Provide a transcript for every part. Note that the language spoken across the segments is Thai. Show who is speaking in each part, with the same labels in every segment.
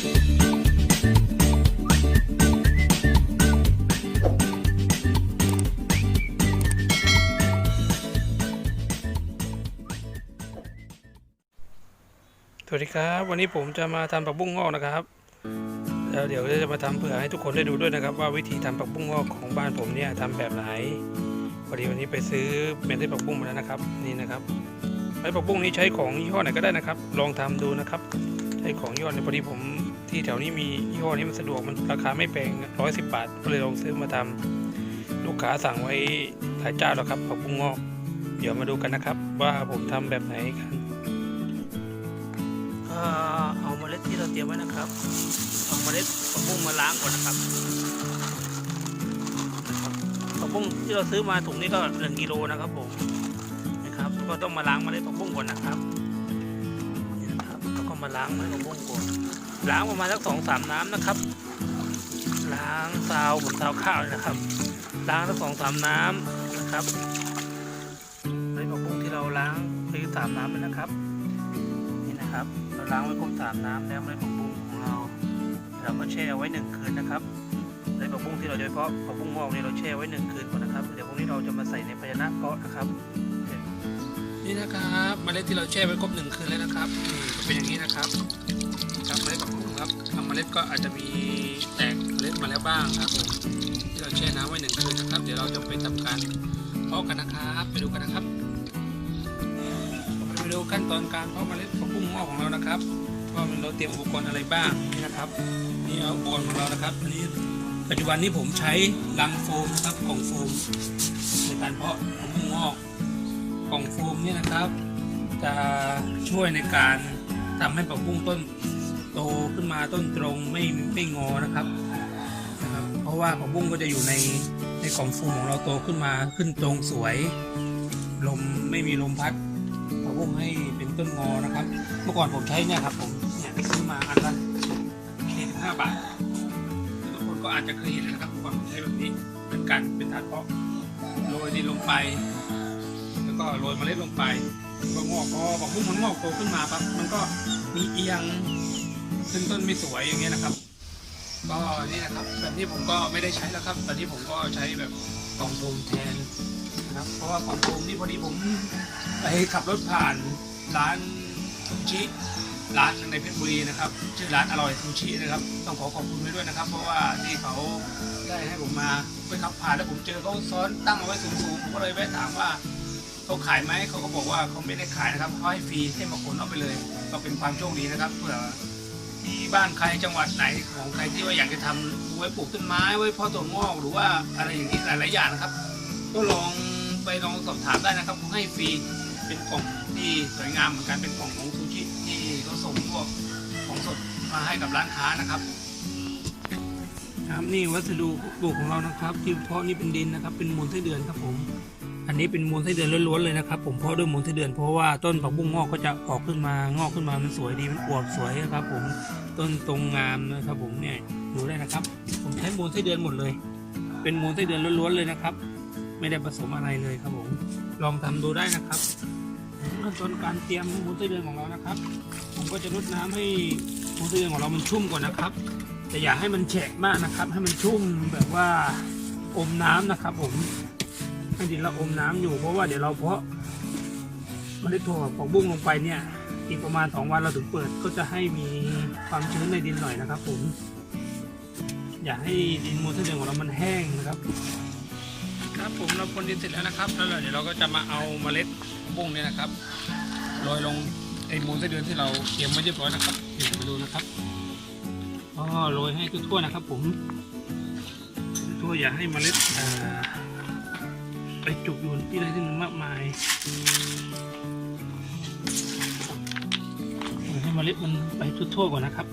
Speaker 1: สวัสดีครับ วันนี้ผมจะมาทำผักบุ้งงอกนะครับแล้วเดี๋ยวจะมาทำเผื่อให้ทุกคนได้ดูด้วยนะครับ ว่าวิธีทำผักบุ้งงอกของบ้านผมเนี่ยทำแบบไหนพอดีวันนี้ไปซื้อเม็ดผักบุ้งมาแล้วนะครับ นี่นะครับเม็ดผักบุ้งนี้ใช้ของยี่ห้อไหนก็ได้นะครับ ลองทำดูนะครับ ใช้ของยี่ห้อนี้พอดีผม ที่แถวนี้มียี่ห้อนี้มันสะดวกมันราคาไม่แพงร้อยสิบบาท ก็เลยลองซื้อมาทำลูกค้าสั่งไว้หลายเจ้าแล้วครับผักบุ้งงอก เดี๋ยวมาดูกันนะครับ ว่าผมทำแบบไหนกันเอาเมล็ดที่เราเตรียมไว้นะครับเอาเมล็ดผักบุ้งมาล้างก่อนนะครับผักบุ้งที่เราซื้อมาถุงนี้ก็หนึ่งกิโลนะครับผมนะครับก็ต้องมาล้างเมล็ดผักบุ้งก่อนนะครับ มาล้างเมล็ดผักบุ้งก่อนล้างประมาณสักสองสามน้ำนะครับ ล้างซาวเหมือนซาวข้าวนะครับ ล้างสักสองสามน้ำนะครับเมล็ดผักบุ้งที่เราล้างไปสามน้ำเลยนะครับนี่นะครับ เราล้างไว้ครบสามน้ำแล้วในผักบุ้งของเราเราก็แช่ไว้หนึ่งคืนนะครับในผักบุ้งที่เราโดยเฉพาะผักบุ้งงอกนี่เราแช่ไว้หนึ่งคืนก่อนนะครับ เดี๋ยวพรุ่งนี้เราจะมาใส่ในภาชนะเพาะนะครับ มล็ดที่เราแช่ไว้ครบหนึ่งคืนแล้วนะครับเป็นอย่างนี้นะครับครับเมล็ดผักบุ้งครับทำเมล็ดก็อาจจะมีแตกเมล็ดมาแล้วบ้างครับผมที่เราแช่น้ำไว้หนึ่งคืนนะครับ เดี๋ยวเราจะไปทำการเพาะกันนะครับไปดูกันนะครับไปดูขั้นตอนการเพาะเมล็ดผักบุ้งงอกของเรานะครับว่าเราเตรียมอุปกรณ์อะไรบ้างนี่นะครับนี่เอาอุปกรณ์ของเรานะครับอันนี้ปัจจุบันนี้ผมใช้ลังโฟมนะครับกล่องโฟมในการเพาะผักบุ้งงอกกล่องโฟมนี่นะครับ จะช่วยในการทำให้ผักบุ้งต้นโตขึ้นมาต้นตรงไม่ไม่งอนะครับนะครับ เพราะว่าผักบุ้งก็จะอยู่ในในกล่องโฟมของเราโตขึ้นมาขึ้นตรงสวย ลมไม่มีลมพัดผักบุ้งให้เป็นต้นงอนะครับ เมื่อก่อนผมใช้เนี่ยครับผมเนี่ยซื้อมาอันละ45บาททุกคนก็อาจจะเคยเห็นนะครับเมื่อก่อนผมใช้แบบนี้เป็นการเป็นถาดเพาะโรยดินลงไป แล้วก็โรยเมล็ดลงไป ก็งอกพอผักบุ้งมันงอกโตขึ้นมาปั๊บมันก็มีเอียงขึ้นต้นไม่สวยอย่างเงี้ยนะครับ ก็นี่นะครับแบบนี้ผมก็ไม่ได้ใช้แล้วครับตอนนี้ผมก็ใช้แบบกล่องโฟมแทนนะครับ เพราะว่ากล่องโฟมนี่พอดีผมไปขับรถผ่านร้านซูชิร้านในเพชรบุรีนะครับชื่อร้านอร่อยซูชินะครับต้องขอขอบคุณไว้ด้วยนะครับ เพราะว่าที่เขาได้ให้ผมมาไปขับผ่านแล้วผมเจอเขาซ้อนตั้งเอาไว้สูงๆผมก็เลยแวะถามว่า เขาขายไหมเขาก็บอกว่าเขาไม่ได้ขายนะครับเขาให้ฟรีให้มาขนเอาไปเลย ก็เป็นความโชคดีนะครับเผื่อที่บ้านใครจังหวัดไหนของใครที่ว่าอยากจะทำไว้ปลูกต้นไม้ไว้เพาะต้นงอกหรือว่าอะไรอย่างนี้หลายๆอย่างนะครับ ก็ลองไปลองสอบถามได้นะครับเขาให้ฟรีเป็นกล่องที่สวยงามเหมือนกันเป็นกล่องของซูชิที่เขาส่งพวกของสดมาให้กับร้านค้านะครับครับนี่วัสดุปลูกของเรานะครับ ที่เพาะนี่เป็นดินนะครับ เป็นมูลไส้เดือนครับผม อันนี้เป็นมูลไส้เดือนล้วนๆเลยนะครับ ผมเพาะด้วยมูลไส้เดือนเพราะว่าต้นผักบุ้งงอกก็จะออกขึ้นมางอกขึ้นมามันสวยดีมันอวบสวยนะครับ ผมต้นตรงงามนะครับ ผมเนี่ยดูได้นะครับ ผมใช้มูลไส้เดือนหมดเลย เป็นมูลไส้เดือนล้วนๆเลยนะครับ ไม่ได้ผสมอะไรเลยครับผมลองทำดูได้นะครับเริ่มต้นการเตรียมมูลไส้เดือนของเรานะครับ ผมก็จะรดน้ำให้มูลไส้เดือนของเรามันชุ่มก่อนนะครับแต่อย่าให้มันแฉะมากนะครับ ให้มันชุ่มแบบว่าอมน้ำนะครับ ผม ให้ดินเราอมน้ำอยู่เพราะว่าเดี๋ยวเราเพาะเมล็ดถั่วของบุ้งลงไปเนี่ย อีกประมาณสองวันเราถึงเปิดก็จะให้มีความชื้นในดินหน่อยนะครับ ผม อย่าให้ดินมูลไส้เดือนของเรามันแห้งนะครับ ครับผมเราพ่นดินเสร็จแล้วนะครับแล้วเดี๋ยวเราก็จะมาเอาเมล็ดบุ้งเนี่ยนะครับโรยลงไอ้มูลไส้เดือนที่เราเตรียมไว้เรียบร้อยนะครับเดี๋ยวมาดูนะครับก็โรยให้ทั่วๆนะครับ ผมทั่วๆอย่าให้เมล็ดอ่อ ไปจุกอยู่ที่ไรที่นึ่งมากมายให้เมล็ดมันไปทั่วๆก่อนนะครับ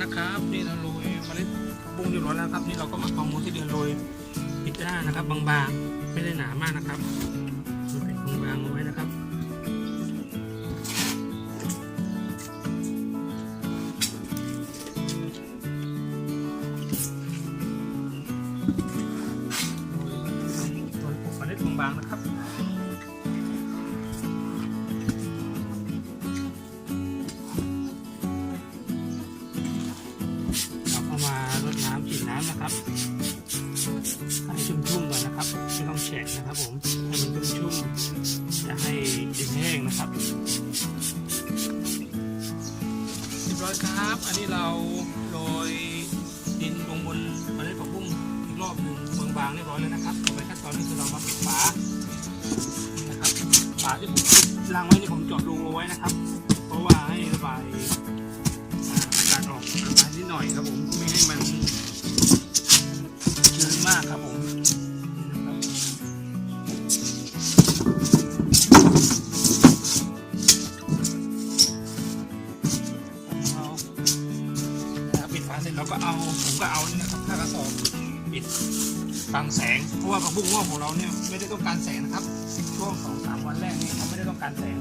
Speaker 1: ร้อยนะครับ นี่เราโรยเมล็ดปุ้งเรียบร้อยแล้วครับ นี่เราก็มาเอามูที่เดือนโรยปิดหน้านะครับ บางๆ ไม่ได้หนามากนะครับโรยปิดบางๆเอาไว้นะครับโรยปุกเมล็ดบางๆนะครับ นะครับให้ชุ่มๆก่อนนะครับไม่ต้องแฉะนะครับผมให้มันชุ่มๆอย่าให้ดินแห้งนะครับเรียบร้อยครับ อันนี้เราโรยดินลงบนเมล็ดผักบุ้งอีกรอบหนึ่งบางๆเรียบร้อยแล้วนะครับต่อไปขั้นตอนนี้คือเรามาปิดฝานะครับฝาที่ผมล้างไว้นี่ผมเจาะรูเอาไว้นะครับ เพราะว่าให้ระบายอาอากาศออกระบายนิดหน่อยครับผม เสร็จเราก็เอาผมก็เอานี่นะครับผ้ากระสอบปิดบังแสงเพราะว่าผักบุ้งว่าของเราเนี่ยไม่ได้ต้องการแสงนะครับช่วงสองสามวันแรกนี่เขาไม่ได้ต้องการแสง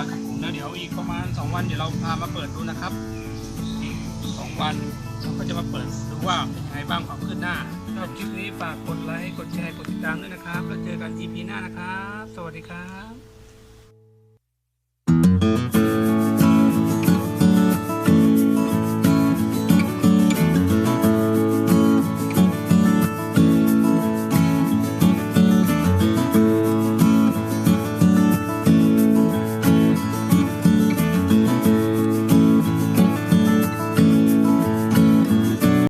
Speaker 1: อยครับผมแล้วเดี๋ยวอีกประมาณ 2 วันเดี๋ยวเราพามาเปิดดูนะครับอีก2วันเราก็จะมาเปิดดูว่าเป็นยังไงบ้างความคืบหน้าชอบคลิปนี้ฝากกดไลค์กดแชร์กดติดตามด้วยนะครับแล้วเจอกัน EP หน้านะครับ สวัสดีครับ